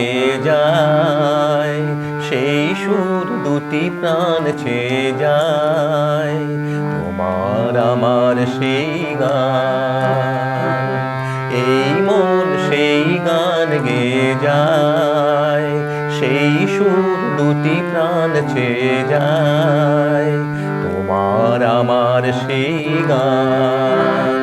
চেয়ে যায়, সেই সুর দুটি প্রাণ চেয়ে যায়। তোমার আমার সেই গান, এই মন সেই গান গে যায়। সেই সুর দুটি প্রাণ চেয়ে যায়, তোমার আমার সেই গান।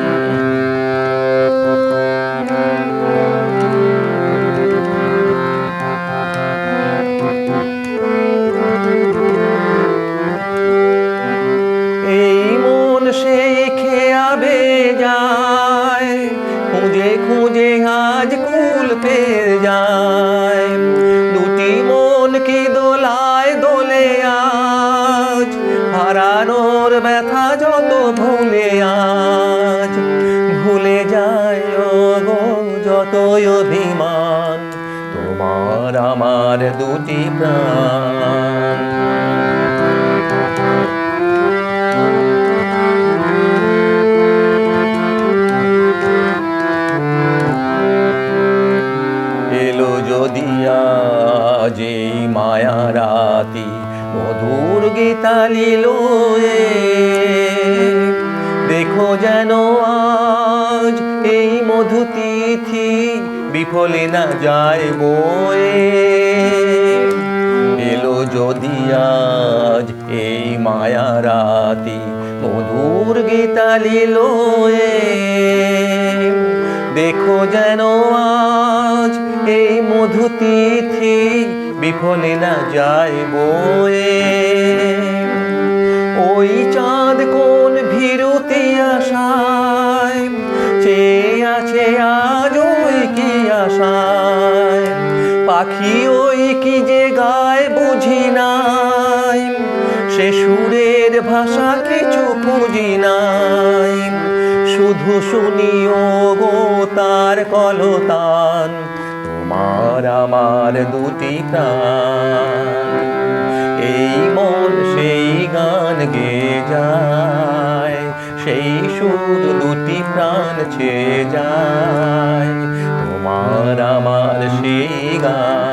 দুটি প্রাণ। এলো যদি এই মায়া রাতি মধুর গীতালিল দেখো যেন আজ বিফলে না যায় বয়ে। এলো যদি আজ এই মায়া রাতি মধুর গীতালিল দেখো যেন আজ এই মধু তিথি বিফলে না যায় বয়ে। ওই চাঁদ কোন ভীরুতি আশায় সে সুরের ভাষা কিছু খুঁজি নাই। শুধু শুনিও গো তার কলতান, তোমার আমার দুটি প্রাণ। এই মন সেই গান গে যায়, সেই সুর দুটি প্রাণ ছে যায়। তোমার আমার সেই গান